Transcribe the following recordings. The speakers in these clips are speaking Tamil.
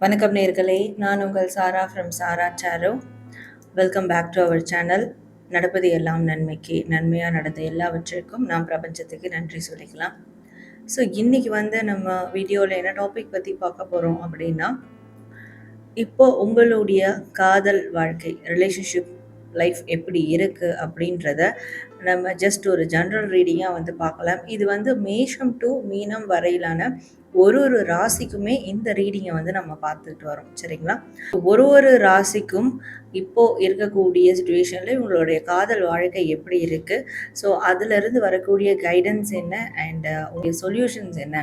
வணக்கம் நேர்களே நான் உங்கள் Sara from Sara Saro. Welcome back to our channel நடப்பது எல்லாம் நன்மைக்கு நன்மையாக நடந்த எல்லாவற்றிற்கும் நாம் பிரபஞ்சத்துக்கு நன்றி சொல்லிக்கலாம். ஸோ இன்றைக்கி வந்து நம்ம வீடியோவில் என்ன டாபிக் பற்றி பார்க்க போகிறோம் அப்படின்னா இப்போ உங்களுடைய காதல் வாழ்க்கை ரிலேஷன்ஷிப் லைஃப் எப்படி இருக்குது அப்படின்றத நம்ம ஜஸ்ட் ஒரு ஜென்ரல் ரீடிங்காக வந்து பார்க்கலாம். இது வந்து மேஷம் டு மீனம் வரையிலான ஒரு ஒரு ராசிக்குமே இந்த ரீடிங்கை வந்து நம்ம பார்த்துட்டு வரோம் சரிங்களா? ஒரு ஒரு ராசிக்கும் இப்போ இருக்கக்கூடிய சுச்சுவேஷனில் உங்களுடைய காதல் வாழ்க்கை எப்படி இருக்குது ஸோ அதுலேருந்து வரக்கூடிய கைடன்ஸ் என்ன? அண்ட் uh, உங்களுடைய சொல்யூஷன்ஸ் என்ன?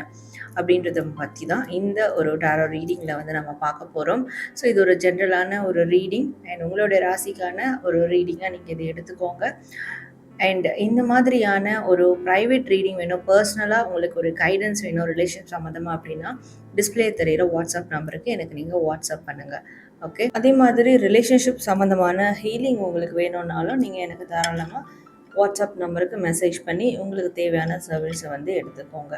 அப்படின்றத பற்றி தான் இந்த ஒரு டாரோ ரீடிங்கில் வந்து நம்ம பார்க்க போகிறோம் ஸோ இது ஒரு ஜென்ரலான ஒரு ரீடிங் அண்ட் உங்களுடைய ராசிக்கான ஒரு ரீடிங்காக நீங்கள் இதை எடுத்துக்கோங்க. அண்ட் இந்த மாதிரியான ஒரு ப்ரைவேட் ரீடிங் வேணும் பர்சனலாக உங்களுக்கு ஒரு கைடன்ஸ் வேணும் ரிலேஷன் சம்மந்தமாக அப்படின்னா டிஸ்பிளே தெரிகிற வாட்ஸ்அப் நம்பருக்கு எனக்கு நீங்கள் வாட்ஸ்அப் பண்ணுங்கள் ஓகே அதே மாதிரி ரிலேஷன்ஷிப் சம்மந்தமான ஹீலிங் உங்களுக்கு வேணும்னாலும் நீங்கள் எனக்கு தாராளமாக வாட்ஸ்அப் நம்பருக்கு மெசேஜ் பண்ணி உங்களுக்கு தேவையான சர்வீஸை வந்து எடுத்துக்கோங்க.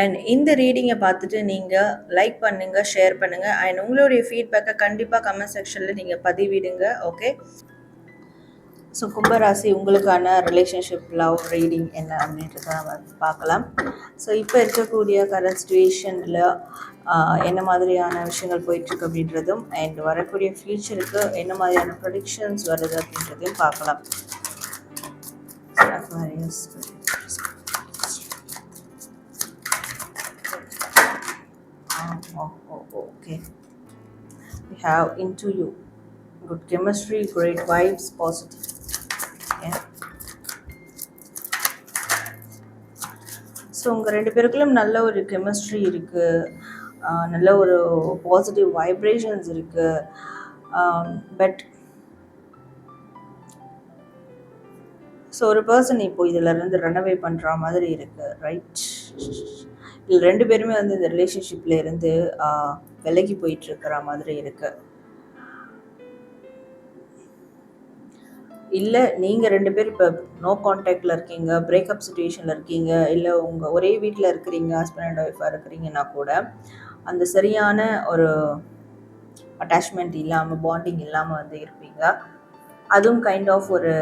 அண்ட் இந்த ரீடிங்கை பார்த்துட்டு நீங்கள் லைக் பண்ணுங்கள் ஷேர் பண்ணுங்கள் அண்ட் உங்களுடைய ஃபீட்பேக்கை கண்டிப்பாக கமெண்ட் செக்ஷனில் நீங்கள் பதிவிடுங்க. ஓகே ஸோ கும்பராசி உங்களுக்கான ரிலேஷன்ஷிப் லவ் ரீடிங் என்ன அப்படின்றத வந்து பார்க்கலாம். ஸோ இப்போ இருக்கக்கூடிய கரண்ட் சுச்சுவேஷனில் என்ன மாதிரியான விஷயங்கள் போயிட்டுருக்கு அப்படின்றதும் அண்ட் வரக்கூடிய ஃப்யூச்சருக்கு என்ன மாதிரியான ப்ரொடிக்ஷன்ஸ் வருது அப்படின்றதையும் பார்க்கலாம். Okay have oh, oh, oh, have you good good chemistry great vibes positive so உங்கள் ரெண்டு பேருக்குள்ளும் நல்ல ஒரு கெமிஸ்ட்ரி இருக்குது நல்ல ஒரு பாசிட்டிவ் வைப்ரேஷன்ஸ் இருக்குது பட் ஸோ ஒரு பர்சன் இப்போ இதிலேருந்து ரன்அவே பண்ணுற மாதிரி இருக்குது ரைட் இதில் ரெண்டு பேருமே வந்து இந்த ரிலேஷன்ஷிப்பில் இருந்து விலகி போயிட்டுருக்கிற மாதிரி இருக்குது இல்லை நீங்கள் ரெண்டு பேர் இப்போ நோ காண்டாக்டில் இருக்கீங்க பிரேக்கப் சுச்சுவேஷனில் இருக்கீங்க இல்லை உங்கள் ஒரே வீட்டில் இருக்கிறீங்க ஹஸ்பண்ட் அண்ட் ஒய்ஃபாக இருக்கிறீங்கன்னா கூட அந்த சரியான ஒரு அட்டாச்மெண்ட் இல்லாமல் பாண்டிங் இல்லாமல் வந்து இருப்பீங்க. அதுவும் கைண்ட் ஆஃப் ஒரு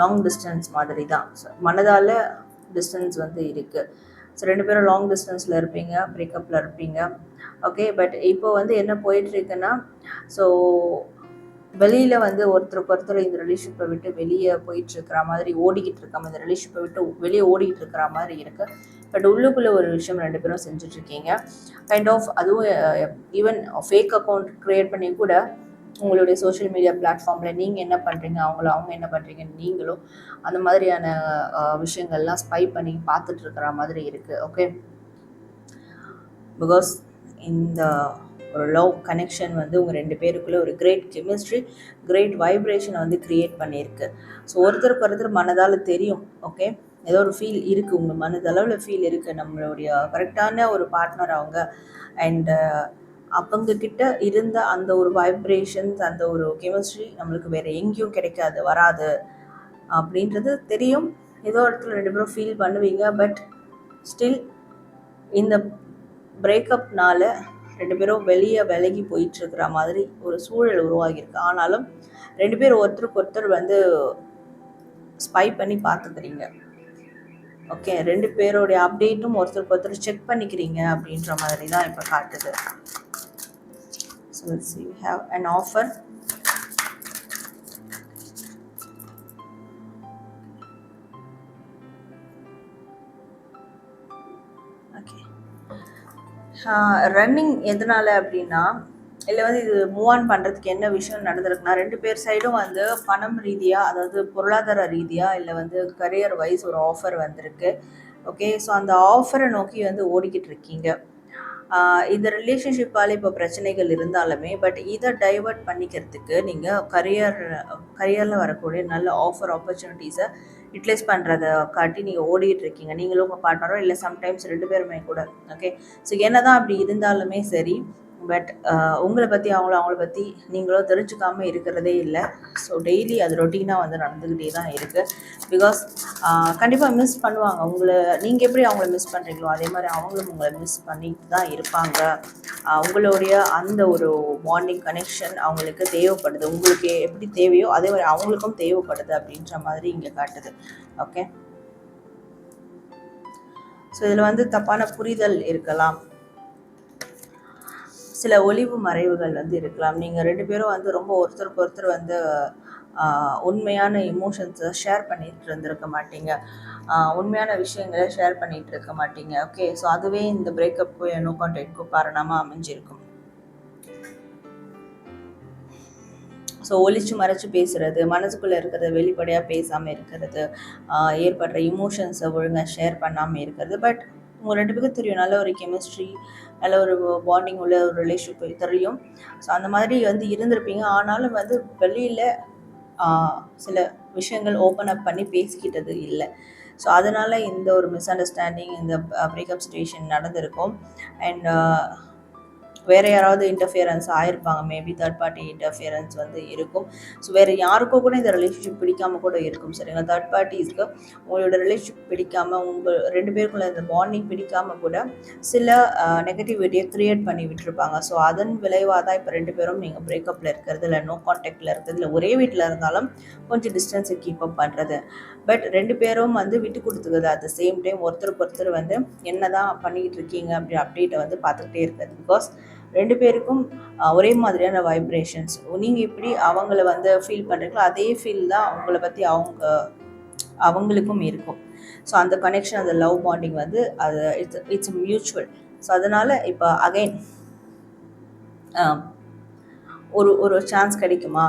லாங் டிஸ்டன்ஸ் மாதிரி தான். மனதால் டிஸ்டன்ஸ் வந்து இருக்குது ஸோ ரெண்டு பேரும் லாங் டிஸ்டன்ஸில் இருப்பீங்க பிரேக்கப்பில் இருப்பீங்க. ஓகே பட் இப்போ வந்து என்ன போயிட்டுருக்குன்னா ஸோ வெளியில் வந்து ஒருத்தருக்கு ஒருத்தர் இந்த ரிலேஷிப்பை விட்டு வெளியே போயிட்டுருக்கிற மாதிரி ஓடிக்கிட்டு இருக்காம இந்த ரிலேஷிப்பை விட்டு வெளியே ஓடிக்கிட்டு இருக்கிற மாதிரி இருக்குது பட் உள்ளுக்குள்ளே ஒரு விஷயம் ரெண்டு பேரும் செஞ்சுட்ருக்கீங்க கைண்ட் ஆஃப் அதுவும் ஈவன் ஃபேக் அக்கௌண்ட் க்ரியேட் பண்ணி கூட உங்களுடைய சோஷியல் மீடியா பிளாட்ஃபார்மில் நீங்கள் என்ன பண்ணுறீங்க அவங்கள அவங்க என்ன பண்ணுறீங்க நீங்களும் அந்த மாதிரியான விஷயங்கள்லாம் ஸ்பை பண்ணி பார்த்துட்ருக்கிற மாதிரி இருக்குது ஓகே பிகாஸ் இந்த ஒரு லவ் கனெக்ஷன் வந்து உங்கள் ரெண்டு பேருக்குள்ளே ஒரு கிரேட் கெமிஸ்ட்ரி கிரேட் வைப்ரேஷனை வந்து க்ரியேட் பண்ணியிருக்கு. ஸோ ஒருத்தருக்கு ஒருத்தர் மனதால் தெரியும் ஓகே ஏதோ ஒரு ஃபீல் இருக்குது உங்கள் மனதளவில் ஃபீல் இருக்குது நம்மளுடைய கரெக்டான ஒரு பார்ட்னர் அவங்க. அண்டு அவங்கக்கிட்ட இருந்த அந்த ஒரு வைப்ரேஷன்ஸ் அந்த ஒரு கெமிஸ்ட்ரி நம்மளுக்கு வேறு எங்கேயும் கிடைக்காது வராது. அப்படின்றது தெரியும். ஏதோ இடத்துல ரெண்டு பேரும் ஃபீல் பண்ணுவீங்க பட் ஸ்டில் இந்த பிரேக்கப்னால ரெண்டு பேரும் வெளியே விலகி போயிட்டுருக்கிற மாதிரி ஒரு சூழல் உருவாகியிருக்கு. ஆனாலும் ரெண்டு பேர் ஒருத்தருக்கு ஒருத்தர் வந்து ஸ்பை பண்ணி பார்த்துக்கிறீங்க. ஓகே ரெண்டு பேருடைய அப்டேட்டும் ஒருத்தருக்கு ஒருத்தர் செக் பண்ணிக்கிறீங்க அப்படின்ற மாதிரி தான் இப்போ காட்டுது. So you have an offer running எதனால அப்படின்னா இல்லை வந்து இது மூவ் ஆன் பண்ணுறதுக்கு என்ன விஷயம் நடந்திருக்குன்னா ரெண்டு பேர் சைடும் வந்து பணம் ரீதியாக அதாவது பொருளாதார ரீதியாக இல்லை வந்து கரியர் வைஸ் ஒரு ஆஃபர் வந்திருக்கு. ஓகே ஸோ அந்த ஆஃபரை நோக்கி வந்து ஓடிக்கிட்டு இருக்கீங்க. இந்த ரிலேஷன்ஷிப்பால் இப்போ பிரச்சனைகள் இருந்தாலுமே பட் இதை டைவர்ட் பண்ணிக்கிறதுக்கு நீங்கள் கரியர் கரியரில் வரக்கூடிய நல்ல ஆஃபர் ஆப்பர்ச்சுனிட்டிஸை யூட்டிலைஸ் பண்ணுறத காட்டி நீங்கள் ஓடிட்டு இருக்கீங்க. நீங்களும் உங்கள் பார்ட்னரோ இல்லை சம்டைம்ஸ் ரெண்டு பேருமே கூட ஓகே ஸோ என்னதான் அப்படி இருந்தாலுமே சரி பட் uh, உங்களை பற்றி அவங்கள அவங்கள பற்றி நீங்களோ தெரிஞ்சுக்காம இருக்கிறதே இல்லை. ஸோ டெய்லி அது ரொட்டீனாக வந்து நடந்துக்கிட்டே தான் இருக்குது பிகாஸ் uh, கண்டிப்பாக மிஸ் பண்ணுவாங்க. உங்களை நீங்கள் எப்படி அவங்கள மிஸ் பண்ணுறீங்களோ அதே மாதிரி அவங்களும் உங்களை மிஸ் பண்ணிட்டு தான் இருப்பாங்க. Uh, உங்களுடைய அந்த ஒரு பாண்டிங் கனெக்ஷன் அவங்களுக்கு தேவைப்படுது. உங்களுக்கு எப்படி தேவையோ அதே மாதிரி அவங்களுக்கும் தேவைப்படுது அப்படின்ற மாதிரி இங்கே காட்டுது. ஓகே ஸோ இதில் வந்து தப்பான புரிதல் இருக்கலாம். சில ஒளிவு மறைவுகள் வந்து இருக்கலாம். நீங்கள் ரெண்டு பேரும் வந்து ரொம்ப ஒருத்தருக்கு ஒருத்தர் வந்து உண்மையான இமோஷன்ஸை ஷேர் பண்ணிகிட்டு இருந்திருக்க மாட்டீங்க. உண்மையான விஷயங்களை ஷேர் பண்ணிகிட்டு இருக்க மாட்டீங்க. ஓகே ஸோ அதுவே இந்த பிரேக்கப்புக்கு நோ கான்டாக்ட்க்கும் காரணமாக அமைஞ்சிருக்கும். ஸோ ஒழிச்சு மறைச்சு பேசுறது மனசுக்குள்ளே இருக்கிறத வெளிப்படையாக பேசாமல் இருக்கிறது ஏற்படுற இமோஷன்ஸை ஒழுங்காக ஷேர் பண்ணாமல் இருக்கிறது. பட் உங்கள் ரெண்டு பேருக்கும் தெரியும். நல்ல ஒரு கெமிஸ்ட்ரி நல்ல ஒரு பாண்டிங் உள்ள ஒரு ரிலேஷன்ஷிப் தெரியும். ஸோ அந்த மாதிரி வந்து இருந்திருப்பீங்க. ஆனாலும் வந்து வெளியில் சில விஷயங்கள் ஓப்பன் அப் பண்ணி பேசிக்கிட்டது இல்லை. ஸோ அதனால் இந்த ஒரு மிஸ் அண்டர்ஸ்டாண்டிங் இந்த பிரேக்கப் சுச்சுவேஷன் நடந்திருக்கும். அண்ட் வேறு யாராவது இன்டர்ஃபியரன்ஸ் ஆயிருப்பாங்க. மேபி தேர்ட் பார்ட்டி இன்டர்ஃபியரன்ஸ் வந்து இருக்கும். ஸோ வேறு யாருக்கோ கூட இந்த ரிலேஷன்ஷிப் பிடிக்காம கூட இருக்கும். சரிங்களா தேர்ட் பார்ட்டிஸ்க்கு உங்களோட ரிலேஷன்ஷிப் பிடிக்காம உங்கள் ரெண்டு பேருக்குள்ள இந்த பாண்டிங் பிடிக்காம கூட சில நெகட்டிவிட்டியை க்ரியேட் பண்ணி விட்டுருப்பாங்க. ஸோ அதன் விளைவாக தான் இப்போ ரெண்டு பேரும் நீங்கள் பிரேக்கப்பில் இருக்கிறது இல்லை நோ கான்டாக்டில் இருக்கிறது இல்லை ஒரே வீட்டில் இருந்தாலும் கொஞ்சம் டிஸ்டன்ஸை கீப் அப் பண்ணுறது பட் ரெண்டு பேரும் வந்து விட்டு கொடுத்துக்குது அட் த சேம் டைம் ஒருத்தருக்கு ஒருத்தர் வந்து என்ன தான் பண்ணிக்கிட்டு இருக்கீங்க அப்படி அப்டேட்டை வந்து பார்த்துக்கிட்டே இருக்கிறது. பிகாஸ் ரெண்டு பேருக்கும் ஒரே மாதிரியான வைப்ரேஷன்ஸ் நீங்கள் எப்படி அவங்கள வந்து ஃபீல் பண்ணுறீங்களோ அதே ஃபீல் தான் அவங்கள பற்றி அவங்க அவங்களுக்கும் இருக்கும். ஸோ அந்த கனெக்ஷன் அந்த லவ் பாண்டிங் வந்து அது இட்ஸ் இட்ஸ் மியூச்சுவல் ஸோ அதனால் இப்போ அகைன் ஒரு ஒரு சான்ஸ் கிடைக்குமா?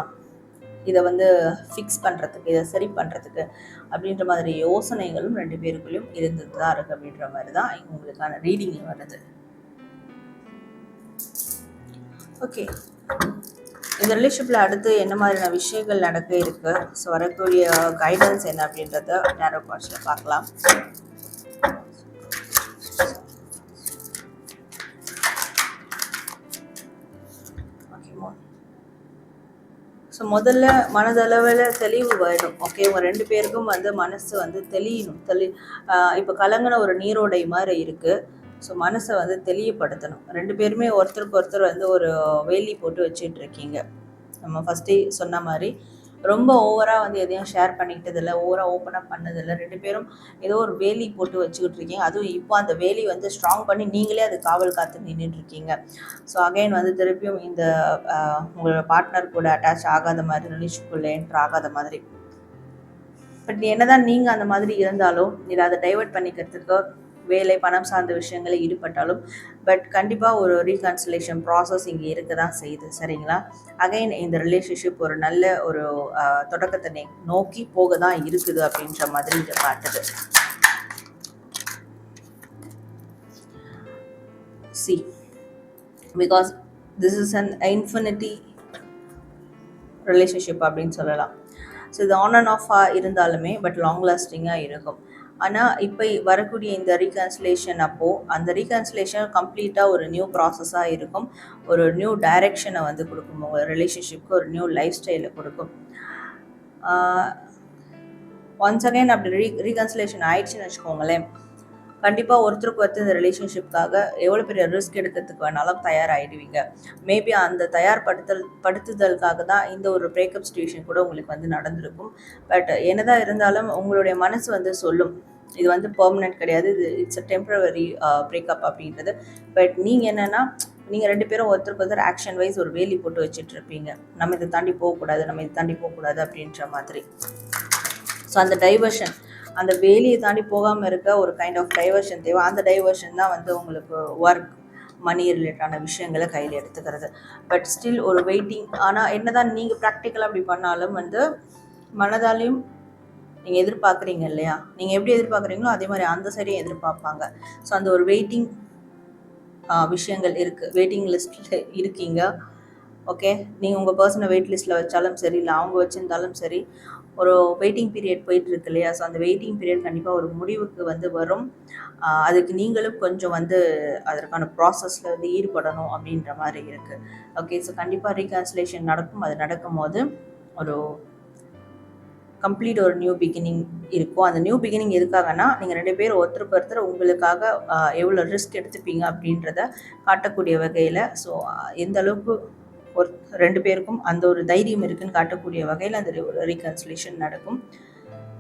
இதை வந்து ஃபிக்ஸ் பண்ணுறதுக்கு இதை சரி பண்ணுறதுக்கு அப்படின்ற மாதிரி யோசனைகளும் ரெண்டு பேருக்குள்ளேயும் இருந்துட்டு தான் இருக்குது அப்படின்ற மாதிரி தான் உங்களுக்கான ரீடிங் வருது ஓகே இந்த ரிலேஷிப்பில் அடுத்து என்ன மாதிரியான விஷயங்கள் நடக்க இருக்கு? ஸோ வரக்கூடிய கைடன்ஸ் என்ன அப்படின்றத நேரோ காட்சியில் பார்க்கலாம். ஓகே ஸோ முதல்ல மனதளவில் தெளிவு வேணும். ஓகே உங்கள் ரெண்டு பேருக்கும் வந்து மனசு வந்து தெளியணும். தெளி இப்போ கலங்கின ஒரு நீரோடை மாதிரி இருக்குது ஸோ மனசை வந்து தெளிவுபடுத்தணும். ரெண்டு பேருமே ஒருத்தருக்கு ஒருத்தர் வந்து ஒரு வேலி போட்டு வச்சுட்டு இருக்கீங்க நம்ம ஃபஸ்ட்டே சொன்ன மாதிரி ரொம்ப ஓவராக வந்து எதையும் ஷேர் பண்ணிக்கிட்டதில்ல ஓவராக ஓப்பன் அப் பண்ணதில்லை. ரெண்டு பேரும் ஏதோ ஒரு வேலி போட்டு வச்சுக்கிட்டு இருக்கீங்க அதுவும் இப்போ அந்த வேலி வந்து ஸ்ட்ராங் பண்ணி நீங்களே அது காவல் காத்து நின்றுட்டு இருக்கீங்க ஸோ அகைன் வந்து திருப்பியும் இந்த உங்களோட பார்ட்னர் கூட அட்டாச் ஆகாத மாதிரி ரிலேஷன்குள்ளே என்ட்ரு ஆகாத மாதிரி. பட் என்னதான் நீங்கள் அந்த மாதிரி இருந்தாலும் இதை அதை டைவர்ட் பண்ணிக்கிறதுக்கு வேலை பணம் சார்ந்த விஷயங்களில் ஈடுபட்டாலும் பட் கண்டிப்பாக ஒரு ரீகன்சிலேஷன் ப்ராசஸ் இங்கே இருக்க தான் செய்யுது. சரிங்களா? அகைன் இந்த ரிலேஷன்ஷிப் ஒரு நல்ல ஒரு தொடக்கத்தை நோக்கி போக தான் இருக்குது அப்படின்ற மாதிரி இதை காட்டுது. See because this is an infinity relationship அப்படின்னு சொல்லலாம். ஸோ இது ஆன் அண்ட் ஆஃபாக இருந்தாலுமே பட் லாங் லாஸ்டிங்காக இருக்கும். ஆனால் இப்போ வரக்கூடிய இந்த ரீகன்சிலேஷன் அப்போது அந்த ரீகன்சிலேஷன் கம்ப்ளீட்டாக ஒரு நியூ ப்ராசஸாக இருக்கும். ஒரு நியூ டைரெக்ஷனை வந்து கொடுக்கும். உங்கள் ரிலேஷன்ஷிப்க்கு ஒரு நியூ லைஃப் ஸ்டைலை கொடுக்கும். ஒன்ஸ் அகைன் அப்படி ரீ ரீகன்சிலேஷன் ஆயிடுச்சுன்னு வச்சுக்கோங்களேன். கண்டிப்பாக ஒருத்தருக்கு ஒருத்தர் இந்த ரிலேஷன்ஷிப்காக எவ்வளோ பெரிய ரிஸ்க் எடுக்கிறதுக்கு வேணாலும் தயாராகிடுவீங்க மேபி அந்த தயார்படுத்தல் படுத்துதலுக்காக தான் இந்த ஒரு பிரேக்கப் சுச்சுவேஷன் கூட உங்களுக்கு வந்து நடந்திருக்கும். பட் என்னதான் இருந்தாலும் உங்களுடைய மனசு வந்து சொல்லும். இது வந்து பெர்மனெண்ட் கிடையாது. இது இட்ஸ் அ டெம்பரவரி பிரேக்கப் அப்படின்றது. பட் நீங்கள் என்னென்னா நீங்கள் ரெண்டு பேரும் ஒருத்தருக்கு ஒருத்தர் ஆக்ஷன் வைஸ் ஒரு வேலி போட்டு வச்சுட்டு இருப்பீங்க நம்ம இதை தாண்டி போகக்கூடாது நம்ம இதை தாண்டி போகக்கூடாது அப்படின்ற மாதிரி. ஸோ அந்த டைவர்ஷன் அந்த வேலியை தாண்டி போகாமல் இருக்க ஒரு கைண்ட் ஆஃப் டைவர்ஷன் தேவை. அந்த டைவர்ஷன் தான் வந்து உங்களுக்கு ஒர்க் மணி ரிலேட்டான விஷயங்களை கையில் எடுத்துக்கிறது. பட் ஸ்டில் ஒரு வெயிட்டிங் ஆனால் என்னதான் நீங்கள் ப்ராக்டிக்கலாக அப்படி பண்ணாலும் வந்து மனதாலையும் நீங்கள் எதிர்பார்க்குறீங்க இல்லையா? நீங்கள் எப்படி எதிர்பார்க்குறீங்களோ அதே மாதிரி அந்த சைடையும் எதிர்பார்ப்பாங்க. ஸோ அந்த ஒரு வெயிட்டிங் விஷயங்கள் இருக்குது வெயிட்டிங் லிஸ்ட்டில் இருக்கீங்க. ஓகே நீங்கள் உங்கள் பர்சனை வெயிட் லிஸ்ட்டில் வச்சாலும் சரி இல்லை அவங்க வச்சுருந்தாலும் சரி ஒரு வெயிட்டிங் பீரியட் போயிட்டு இருக்கு இல்லையா? ஸோ அந்த வெயிட்டிங் பீரியட் கண்டிப்பாக ஒரு முடிவுக்கு வந்து வரும். அதுக்கு நீங்களும் கொஞ்சம் வந்து அதற்கான ப்ராசஸில் வந்து ஈடுபடணும் அப்படின்ற மாதிரி இருக்குது ஓகே ஸோ கண்டிப்பாக ரீகான்சலேஷன் நடக்கும். அது நடக்கும்போது ஒரு கம்ப்ளீட் ஒரு நியூ பிகினிங் இருக்கும். அந்த நியூ பிகினிங் எதுக்காகனா நீங்கள் ரெண்டு பேரும் ஒருத்தருக்கு ஒருத்தர் உங்களுக்காக எவ்வளோ ரிஸ்க் எடுத்துப்பீங்க அப்படின்றத காட்டக்கூடிய வகையில் ஸோ எந்த அளவுக்கு ஒரு ரெண்டு பேருக்கும் அந்த ஒரு தைரியம் இருக்குன்னு காட்டக்கூடிய வகையில் அந்த ரீகன்சிலேஷன் நடக்கும்.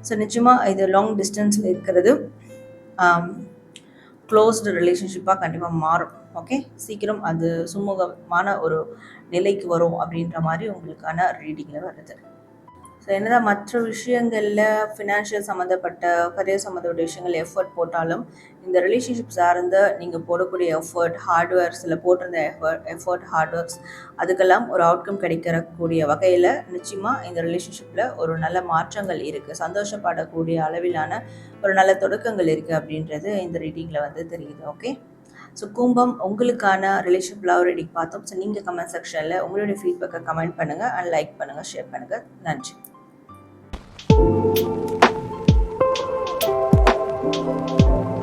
ஸோ நிச்சயமாக இது லாங் டிஸ்டன்ஸில் இருக்கிறது க்ளோஸ்டு ரிலேஷன்ஷிப்பாக கண்டிப்பாக மாறும். ஓகே சீக்கிரம் அது சுமூகமான ஒரு நிலைக்கு வரும் அப்படின்ற மாதிரி உங்களுக்கான ரீடிங்கில் வருது. ஸோ என்னதான் மற்ற விஷயங்களில் ஃபினான்ஷியல் சம்மந்தப்பட்ட கரியர் சம்மந்தப்பட்ட விஷயங்கள் எஃபர்ட் போட்டாலும் இந்த ரிலேஷன்ஷிப் சார்ந்த நீங்கள் போடக்கூடிய எஃபர்ட் ஹார்ட்வேர்ஸ் இல்லை போட்டிருந்த எஃபர்ட் எஃபர்ட் ஹார்ட்வேர்ஸ் அதுக்கெல்லாம் ஒரு அவுட்கம் கிடைக்கிறக்கூடிய வகையில் நிச்சயமாக இந்த ரிலேஷன்ஷிப்பில் ஒரு நல்ல மாற்றங்கள் இருக்குது சந்தோஷப்படக்கூடிய அளவிலான ஒரு நல்ல தொடக்கங்கள் இருக்குது அப்படின்றது இந்த ரீடிங்கில் வந்து தெரியுது ஓகே ஸோ கும்பம் உங்களுக்கான ரிலேஷன்ஷிப் லவ் ரீடிங் பார்த்தோம். ஸோ நீங்கள் கமெண்ட் செக்ஷனில் உங்களுடைய ஃபீட்பேக்கை கமெண்ட் பண்ணுங்கள் அண்ட் லைக் பண்ணுங்கள் ஷேர் பண்ணுங்கள் நன்றி. Música